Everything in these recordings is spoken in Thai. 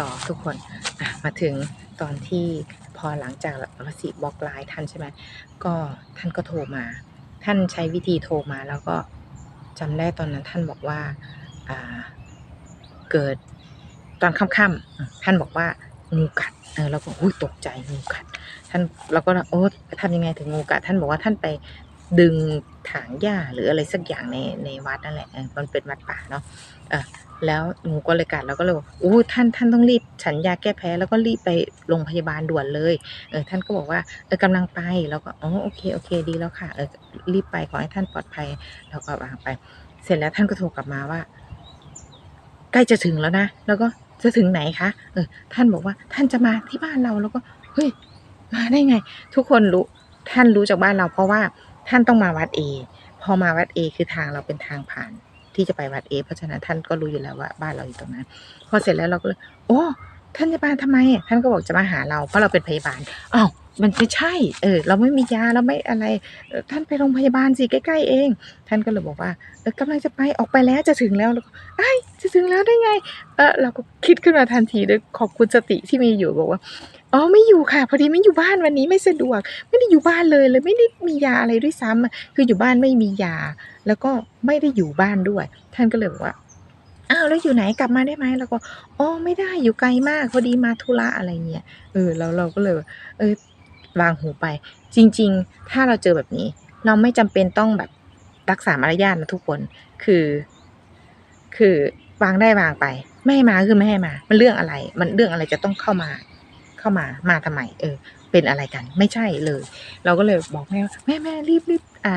ต่อทุกคนอะมาถึงตอนที่พอหลังจากวสิบล็อกไลน์ท่านใช่ไหมก็ท่านก็โทรมา ท่านใช้วิธีโทรมาแล้วก็จำได้ตอนนั้นท่านบอกว่าอ่าเกิดตอนค่ำๆท่านบอกว่างูกัดเออเราก็อุ้ยตกใจงูกัด ท่านเราก็โอ้ทำยังไงถึงงูกัด ท่านบอกว่าท่านไป ดึงถางหญ้าหรืออะไรสักอย่างในในวัดนั่นแหละมันเป็นวัดป่าเนาะแล้วงูก็เลยกัดเราก็เลยบอกอู้ท่านท่านต้องรีบฉันยาแก้แพ้แล้วก็รีบไปโรงพยาบาลด่วนเลยเออท่านก็บอกว่าเออกำลังไปแล้วก็อ๋อโอเคโอเคดีแล้วค่ะเออรีบไปขอให้ท่านปลอดภัยแล้วก็วางไป เสร็จแล้วท่านก็โทรกลับมาว่า ใกล้จะถึงแล้วนะแล้วก็จะถึงไหนคะเออท่านบอกว่าท่านจะมาที่บ้านเราแล้วก็เฮ้ยมาได้ไง ทุกคนรู้ท่านรู้จากบ้านเราเพราะว่า ท่านต้องมาวัดเอพอมาวัดเอคือทางเราเป็นทางผ่านที่จะไปวัดเอเพราะฉะนั้นท่านก็รู้อยู่แล้วว่าบ้านเราอยู่ตรงนั้น พอเสร็จแล้วเราก็เลยโอ้ ท่านจะมาทำไมท่านก็บอกจะมาหาเรา เพราะเราเป็นพยาบาลอ้าวมันไม่ใช่ เออ เราไม่มียาเราไม่อะไร ท่านไปโรงพยาบาลสิใกล้ๆเอง ท่านก็เลยบอกว่าเออกำลังจะไปออกไปแล้วจะถึงแล้วแล้วก็ไอ้จะถึงแล้วได้ไง เออเราก็คิดขึ้นมาทันทีด้วยขอบคุณสติที่มีอยู่บอกว่า อ๋อไม่อยู่ค่ะ พอดีไม่อยู่บ้านวันนี้ไม่สะดวก ไม่ได้อยู่บ้านเลยเลยไม่ได้มียาอะไรด้วยซ้ำอะคืออยู่บ้านไม่มียา แล้วก็ไม่ได้อยู่บ้านด้วย ท่านก็เลยบอกว่าอ้าวแล้วอยู่ไหนกลับมาได้ไหมแล้วก็อ๋อไม่ได้อยู่ไกลมากพอดีมาธุระอะไรเงี้ยเออแล้วเราก็เลยเออวางหูไป จริง ๆ ถ้าเราเจอแบบนี้ เราไม่จำเป็นต้องแบบรักษามารยาทนะทุกคนคือ คือวางได้วางไป ไม่ให้มาคือไม่ให้มา มันเรื่องอะไร มันเรื่องอะไรจะต้องเข้ามา เข้ามามาทำไมเออ เป็นอะไรกัน ไม่ใช่เลย เราก็เลยบอกแม่ว่าแม่แม่รีบรีบอ่า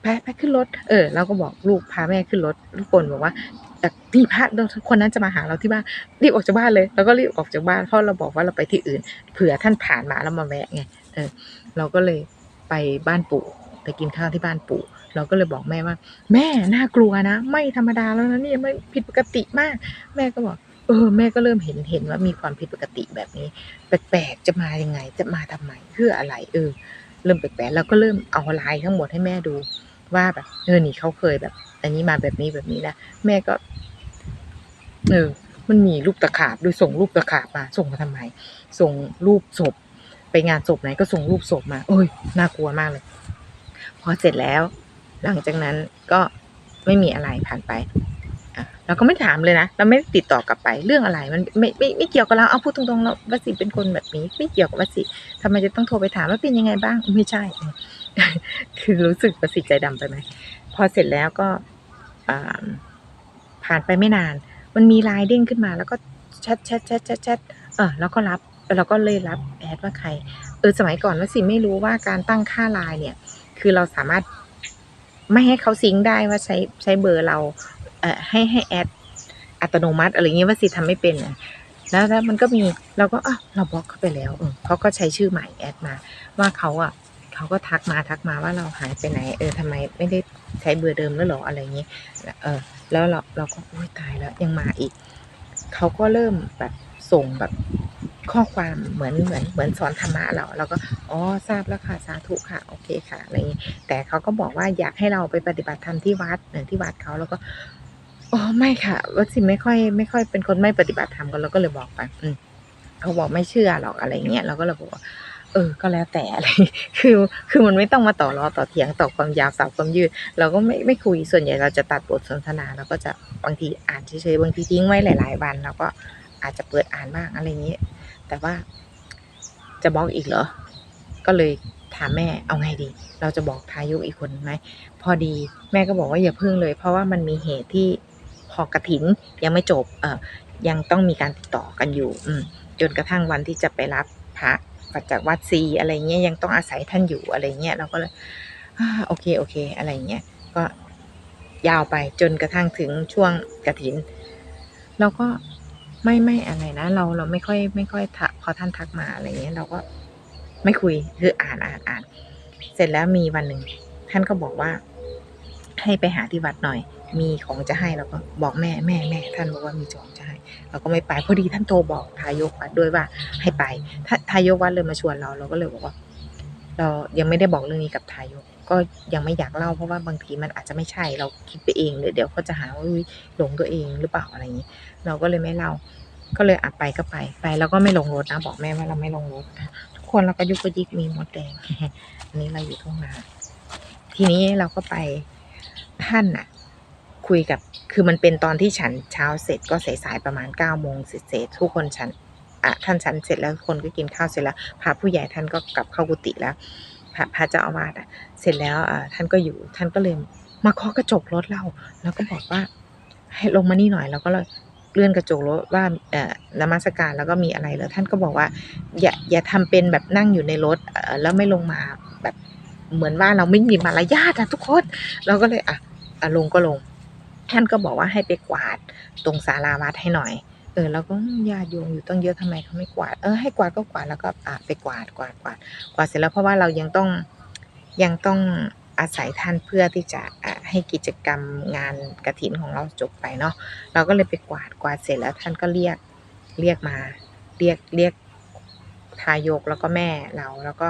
ไปไปขึ้นรถ เออ เราก็บอกลูกพาแม่ขึ้นรถทุกคนบอกว่าแต่พี่พระคนนั้นจะมาหาเราที่บ้านรีบออกจากบ้านเลยเราก็รีบออกจากบ้านเพราะเราบอกว่าเราไปที่อื่น เผื่อท่านผ่านมาแล้วมาแวะไงเออ เราก็เลยไปบ้านปู่ไปกินข้าวที่บ้านปู่ เราก็เลยบอกแม่ว่า แม่น่ากลัวนะ ไม่ธรรมดาแล้วนะนี่ไม่ผิดปกติมาก แม่ก็บอก เออแม่ก็เริ่มเห็นเห็นว่ามีความผิดปกติแบบนี้ แปลกๆจะมายังไง จะมาทำไมเพื่ออะไรเออ เริ่มแปลกๆแล้วก็เริ่มเอาลน์ทั้งหมดให้แม่ดูว่าแบบเออนี่เขาเคยแบบ อันนี้มาแบบนี้แบบนี้นะแม่ก็เออมันมีรูปตะขาบด้วยส่งรูปตะขาบมา ส่งมาทำไม ส่งรูปศพ ไปงานศพไหนก็ส่งรูปศพมา เอ้ยน่ากลัวมากเลย พอเสร็จแล้ว หลังจากนั้นก็ไม่มีอะไรผ่านไป เราก็ไม่ถามเลยนะ เราไม่ติดต่อกลับไปเรื่องอะไร มันไม่ไม่ไม่เกี่ยวกับเราเอาพูดตรงๆเราวสิเป็นคนแบบนี้ ไม่เกี่ยวกับวสิทำไมจะต้องโทรไปถามว่าเป็นยังไงบ้างไม่ใช่ คือรู้สึกวสิใจดำไปไหมพอเสร็จแล้วก็ผ่านไปไม่นาน มันมีไลน์เด้งขึ้นมา แล้วก็แชทแชทแชทแชทแชทเออแล้วก็รับเราก็เลยรับแอดว่าใคร เออสมัยก่อนวสิไม่รู้ว่าการตั้งค่าไลน์เนี่ย คือเราสามารถไม่ให้เขาซิงได้ว่าใช้ใช้เบอร์เรา เอ่อให้ให้แอดอัตโนมัติอะไรเงี้ยว่าสิทำไม่เป็นอะแล้วแล้วมันก็มีเราก็อะเราบล็อกเขาไปแล้วเออเขาก็ใช้ชื่อใหม่แอดมา ว่าเขาอะเขาก็ทักมาทักมาว่าเราหายไปไหน เออทำไมไม่ได้ใช้เบอร์เดิมแล้วหรออะไรเงี้ยเออ แล้วเราเราก็อุ้ยตายแล้วยังมาอีกเขาก็เริ่มแบบส่งแบบข้อความเหมือนเหมือนเหมือนสอนธรรมะเราเราก็อ๋อทราบแล้วค่ะสาธุค่ะโอเคค่ะอะไรอย่างงี้แต่เขาก็บอกว่าอยากให้เราไปปฏิบัติธรรมที่วัดเออที่วัดเขาแล้วก็ อ๋อไม่ค่ะวัดสิไม่ค่อยไม่ค่อยเป็นคนไม่ปฏิบัติธรรมกันเราก็เลยบอกไป อืมเขาบอกไม่เชื่อหรอกอะไรเงี้ยเราก็เลยบอกว่าเออ ก็แล้วแต่อะไร คือ คือมันไม่ต้องมาต่อรอต่อเถียงต่อความยาวสาวความยืด เราก็ไม่ไม่คุย ส่วนใหญ่เราจะตัดบทสนทนาแล้วก็จะบางทีอ่านเฉยๆ บางทีทิ้งไว้หลาย ๆ วันแล้วก็อาจจะเปิดอ่านบ้างอะไรอย่างนี้ แต่ว่าจะบล็อกอีกเหรอ ก็เลยถามแม่เอาไงดี เราจะบอกทายกอีกคนไหม พอดีแม่ก็บอกว่าอย่าพึ่งเลย เพราะว่ามันมีเหตุที่ พอกระถินยังไม่จบเออยังต้องมีการติดต่อกันอยู่จนกระทั่งวันที่จะไปรับพระมาจากวัดซีอะไรเงี้ยยังต้องอาศัยท่านอยู่อะไรเงี้ยเราก็เลยโอเคโอเค อะไรเงี้ยก็ยาวไปจนกระทั่งถึงช่วงกระถิน เราก็ไม่ไม่อะไรนะ เราเราไม่ค่อยไม่ค่อยทักพอท่านทักมาอะไรเงี้ยเราก็ไม่คุยคืออ่านอ่านอ่าน เสร็จแล้วมีวันหนึ่งท่านก็บอกว่า ให้ไปหาที่วัดหน่อย มีของจะให้เราก็บอกแม่แม่แม่ท่านบอกว่ามีของจะให้ เราก็ไม่ไปพอดีท่านโทรบอกทายกวัดด้วยว่าให้ไปถ้าทายกวัดเลยมาชวนเราเราก็เลยบอกว่า เรายังไม่ได้บอกเรื่องนี้กับทายกก็ยังไม่อยากเล่าเพราะว่าบางทีมันอาจจะไม่ใช่เราคิดไปเองเดี๋ยวเดี๋ยวเขาจะหาว่าหลงตัวเองหรือเปล่าอะไรอย่างนี้ เราก็เลยไม่เล่าก็เลยอะไปก็ไปไปแล้วก็ไม่ลงรถนะ บอกแม่ว่าเราไม่ลงรถทุกคนเราก็ยุกกยิกมีมดแดงอันนี้เราอยู่ทุ่งนาทีนี้เราก็ไปท่านน่ะ คุยกับ คือมันเป็นตอนที่ฉันเช้าเสร็จก็สายๆประมาณเก้าโมงเสร็จทุกคนฉันอะท่านฉันเสร็จแล้วคนก็กินข้าวเสร็จแล้วพระผู้ใหญ่ท่านก็กลับเข้ากุฏิแล้วพระพระเจ้าอาวาสอะ เสร็จแล้วอ่าท่านก็อยู่ ท่านก็เลยมาเคาะกระจกรถเรา แล้วก็บอกว่า ให้ลงมานี่หน่อยแล้วก็เลยเลื่อนกระจกรถว่าเอ่อนมัสการแล้วก็มีอะไรแล้วท่านก็บอกว่า อย่าอย่าทำเป็นแบบนั่งอยู่ในรถเออแล้วไม่ลงมาแบบเหมือนว่าเราไม่มีมารยาทอะทุกคนเราก็เลยอะอะลงก็ลง ท่านก็บอกว่าให้ไปกวาดตรงศาลาวัดให้หน่อย เออแล้วก็ญาติโยมอยู่ตั้งเยอะทำไมเขาไม่กวาด เออให้กวาดก็กวาดแล้วก็อะไปกวาดกวาดกวาดกวาดเสร็จแล้วเพราะว่าเรายังต้องยังต้องอาศัยท่านเพื่อที่จะให้กิจกรรมงานกระถินของเราจบไปเนาะเราก็เลยไปกวาดกวาดเสร็จแล้วท่านก็เรียกเรียกมาเรียกเรียกทายกแล้วก็แม่เราแล้วก็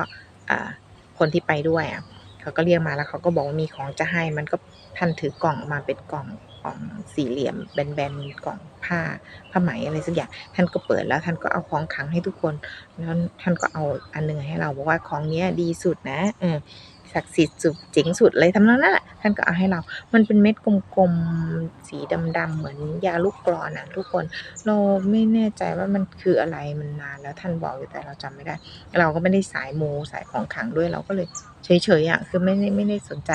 คนที่ไปด้วยอะเขาก็เรียกมาแล้วเขาก็บอกว่ามีของจะให้มันก็ท่านถือกล่องมาเป็นกล่อง กล่องสี่เหลี่ยมแบนๆกล่องผ้าผ้าไหมอะไรสักอย่าง ท่านก็เปิดแล้วท่านก็เอาของขังให้ทุกคน แล้วท่านก็เอาอันหนึงให้เราบอกว่าของเนี้ยดีสุดนะเออ ศักดิ์สิทธิ์สุดเจ๋งสุดเลยทำนองนั้นแหละท่านก็เอาให้เรา มันเป็นเม็ดกลมๆสีดำๆเหมือนยาลูกกรอนอะทุกคนเราไม่แน่ใจว่ามันคืออะไรมันนานแล้วท่านบอกอยู่แต่เราจำไม่ได้ เราก็ไม่ได้สายมูสายของขังด้วยเราก็เลยเฉยๆอะคือไม่ได้ไม่ได้สนใจ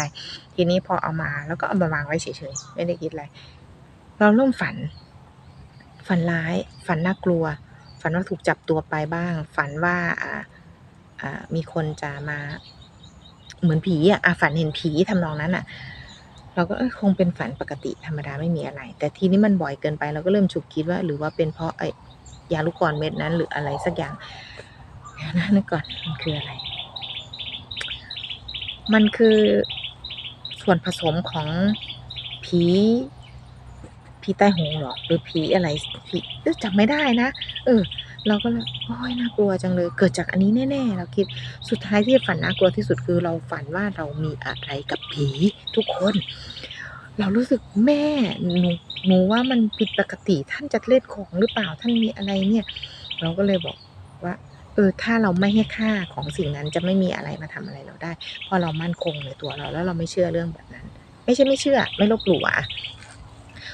ทีนี้พอเอามาแล้วก็เอามาวางไว้เฉยๆไม่ได้คิดอะไรเราเริ่มฝัน ฝันร้าย ฝันน่ากลัว ฝันว่าถูกจับตัวไปบ้าง ฝันว่าอ่ามีคนจะมา เหมือนผีอะฝันเห็นผีทำนองนั้นอะ เราก็คงเป็นฝันปกติธรรมดาไม่มีอะไร แต่ทีนี้มันบ่อยเกินไปเราก็เริ่มฉุกคิดว่า หรือว่าเป็นเพราะไอ้ยาลูกกรอนเม็ดนั้น หรืออะไรสักอย่างเดี๋ยวนะนึกก่อนมันคืออะไร มันคือส่วนผสมของผีผีใต้หงส์หรอหรือผีอะไรผีจำไม่ได้นะเออ เราก็เลยโอ้ยน่ากลัวจังเลย เกิดจากอันนี้แน่ๆเราคิดสุดท้ายที่ฝันน่ากลัวที่สุดคือเราฝันว่าเรามีอะไรกับผีทุกคน เรารู้สึกแม่หนูหนูว่ามันผิดปกติท่านจะเล่นของหรือเปล่าท่านมีอะไรเนี่ย เราก็เลยบอกว่าเออถ้าเราไม่ให้ค่าของสิ่งนั้นจะไม่มีอะไรมาทำอะไรเราได้เพราะเรามั่นคงในตัวเราแล้วเราไม่เชื่อเรื่องแบบนั้น ไม่ใช่ไม่เชื่อ ไม่ลบหลู่อะ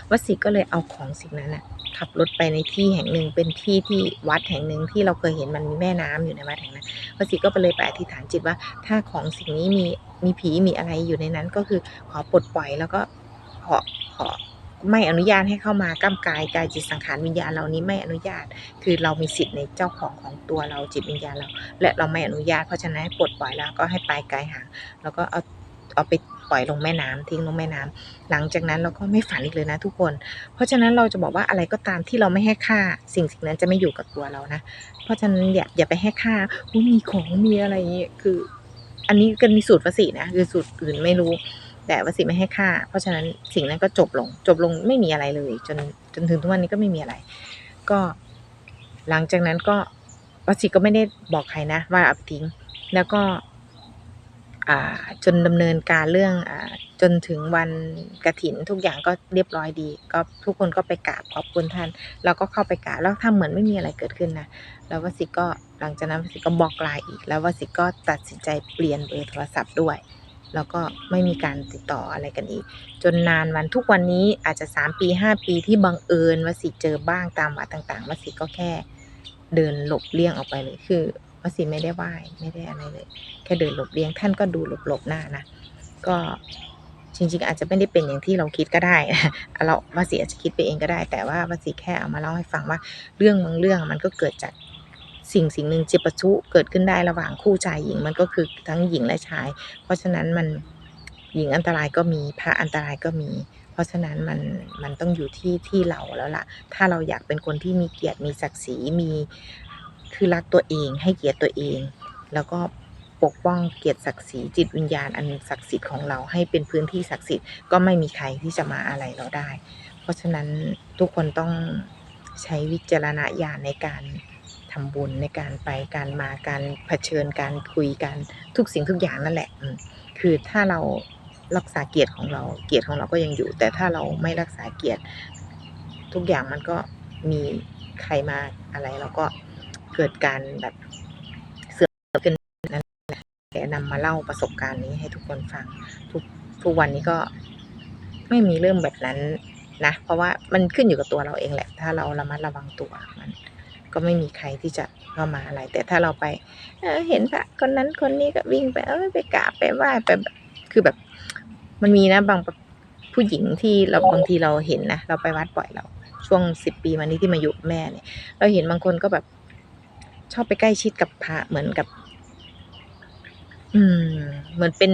วสิก็เลยเอาของสิ่งนั้นน่ะขับรถไปในที่แห่งหนึ่งเป็นที่ที่วัดแห่งหนึ่งที่เราเคยเห็นมันมีแม่น้ำอยู่ในวัดแห่งนั้นวสิก็ไปเลยไปอธิษฐานจิตว่า ถ้าของสิ่งนี้มีมีผีมีอะไรอยู่ในนั้น ก็คือขอปลดปล่อยแล้วก็ขอขอไม่อนุญาตให้เข้ามากำกายกายจิตสังขารวิญญาณเรานี้ไม่อนุญาต คือเรามีสิทธิ์ในเจ้าของของตัวเราจิตวิญญาณเรา และเราไม่อนุญาตเพราะฉะนั้นให้ปลดปล่อยแล้วก็ให้ไปไกลห่างแล้วก็เอาเอาไป ปล่อยลงแม่น้ำทิ้งลงแม่น้ำหลังจากนั้นเราก็ไม่ฝันอีกเลยนะทุกคน เพราะฉะนั้นเราจะบอกว่าอะไรก็ตามที่เราไม่ให้ค่า สิ่งสิ่งนั้นจะไม่อยู่กับตัวเรานะ เพราะฉะนั้นอย่าอย่าไปให้ค่าว่ามีของมีอะไรอย่างเงี้ยคือ อันนี้ก็มีสูตรวสีนะคือสูตรอื่นไม่รู้ แต่วสีไม่ให้ค่า เพราะฉะนั้นสิ่งนั้นก็จบลง จบลงไม่มีอะไรเลย จนจนถึงทุกวันนี้ก็ไม่มีอะไร ก็หลังจากนั้นก็วสีก็ไม่ได้บอกใครนะว่าเอาไปทิ้ง แล้วก็ จนดำเนินการเรื่องอจนถึงวันกฐินทุกอย่างก็เรียบร้อยดี ก็ทุกคนก็ไปกราบขอบคุณท่าน เราก็เข้าไปกราบแล้วทำเหมือนไม่มีอะไรเกิดขึ้นนะแล้ววสิก็หลังจากนั้นวสิก็บล็อกไลน์อีก แล้ววสิก็ตัดสินใจเปลี่ยนเบอร์โทรศัพท์ด้วย แล้วก็ไม่มีการติดต่ออะไรกันอีก จนนานวันทุกวันนี้อาจจะสามปีห้าปีที่บังเอิญวสิเจอบ้างตามวัดต่างๆวสิก็แค่เดินหลบเลี่ยงออกไปเลยคือ วสิไม่ได้ไหว้ไม่ได้อะไรเลย แค่เดินหลบเลี่ยงท่านก็ดูหลบๆหน้านะ ก็จริงๆ อาจจะไม่ได้เป็นอย่างที่เราคิดก็ได้เราวาสีอาจจะคิดไปเองก็ได้ แต่ว่าวาสีแค่เอามาเล่าให้ฟังว่าเรื่องบางเรื่องมันก็เกิดจากสิ่งสิ่งหนึ่งเจิปะชุเกิดขึ้นได้ระหว่างคู่ชายหญิงมันก็คือทั้งหญิงและชาย เพราะฉะนั้นมันหญิงอันตรายก็มีพระอันตรายก็มี เพราะฉะนั้นมันมันต้องอยู่ที่ที่เราแล้วล่ะ ถ้าเราอยากเป็นคนที่มีเกียรติมีศักดิ์ศรีมี คือรักตัวเองให้เกียรติตัวเอง แล้วก็ปกป้องเกียรติศักดิ์ศรีจิตวิญญาณอันศักดิ์สิทธิ์ของเราให้เป็นพื้นที่ศักดิ์สิทธิ์ก็ไม่มีใครที่จะมาอะไรเราได้ เพราะฉะนั้นทุกคนต้องใช้วิจารณญาณในการทำบุญในการไปการมาการเผชิญการคุยกันทุกสิ่งทุกอย่างนั่นแหละคือถ้าเรารักษาเกียรติของเราเกียรติของเราก็ยังอยู่ แต่ถ้าเราไม่รักษาเกียรติ ทุกอย่างมันก็มีใครมาอะไรเราก็ เกิดการแบบเสื่อมขึ้นนั่นแหละแต่นำมาเล่าประสบการณ์นี้ให้ทุกคนฟัง ทุกทุกวันนี้ก็ไม่มีเรื่องแบบนั้นนะ เพราะว่ามันขึ้นอยู่กับตัวเราเองแหละ ถ้าเราระมัดระวังตัวมัน ก็ไม่มีใครที่จะเข้ามาอะไร แต่ถ้าเราไป เออเห็นพระคนนั้นคนนี้ก็วิ่งไป เออไปกราบไปไหว้ไปคือแบบ มันมีนะบางผู้หญิงที่เราบางทีเราเห็นนะเราไปวัดบ่อยเรา ช่วงสิบปีมานี้ที่มาอยู่แม่เนี่ย เราเห็นบางคนก็แบบ ชอบไปใกล้ชิดกับพระเหมือนกับ อืม เหมือนเป็น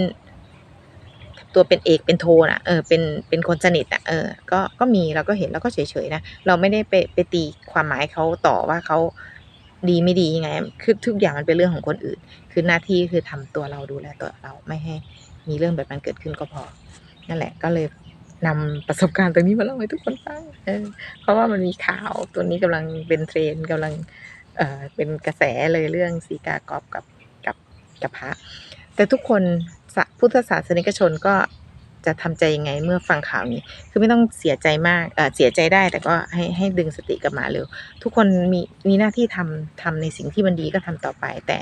ตัวเป็นเอกเป็นโทน่ะเออเป็นเป็นคนสนิทอะเออ ก็ก็มีเราก็เห็นแล้วก็เฉยๆนะเราไม่ได้ไปไปตีความหมายเขาต่อว่าเขาดีไม่ดียังไง คือทุกอย่างมันเป็นเรื่องของคนอื่น คือหน้าที่คือทำตัวเราดูแลตัวเราไม่ให้มีเรื่องแบบนั้นเกิดขึ้นก็พอ นั่นแหละ ก็เลยนำประสบการณ์ตรงนี้มาเล่าให้ทุกคนฟังเออเพราะว่ามันมีข่าวตัวนี้กำลังเป็นเทรนด์กำลัง เออเป็นกระแสเลยเรื่องสีกากอบกับกับกับพระ แต่ทุกคนพุทธศาสนิกชนก็จะทำใจยังไงเมื่อฟังข่าวนี้ คือไม่ต้องเสียใจมากเออเสียใจได้แต่ก็ให้ให้ดึงสติกลับมาเร็ว ทุกคนมีมีหน้าที่ทำทำในสิ่งที่มันดีก็ทำต่อไปแต่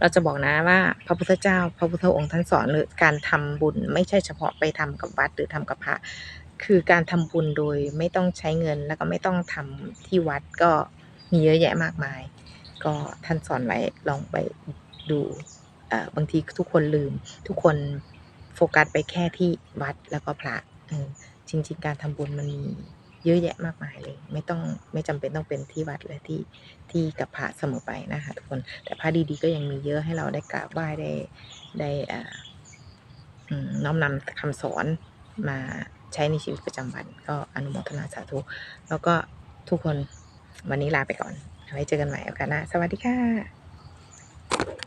เราจะบอกนะว่าพระพุทธเจ้า พระพุทธองค์ท่านสอนเลยการทำบุญไม่ใช่เฉพาะไปทำกับวัดหรือทำกับพระคือการทำบุญโดยไม่ต้องใช้เงินแล้วก็ไม่ต้องทำที่วัดก็ มีเยอะแยะมากมาย ก็ท่านสอนไว้ลองไปดูบางทีทุกคนลืม ทุกคนโฟกัสไปแค่ที่วัดแล้วก็พระจริง ๆ การทำบุญมันมีเยอะแยะมากมายเลย ไม่ต้องไม่จำเป็นต้องเป็นที่วัดเลยที่ที่กับพระเสมอไปนะคะทุกคนแต่พระดีๆก็ยังมีเยอะให้เราได้กราบไหว้ได้ได้น้อมนำคำสอนมาใช้ในชีวิตประจำวัน ก็อนุโมทนาสาธุแล้วก็ทุกคน วันนี้ลาไปก่อน ไว้เจอกันใหม่โอกาสหน้า สวัสดีค่ะ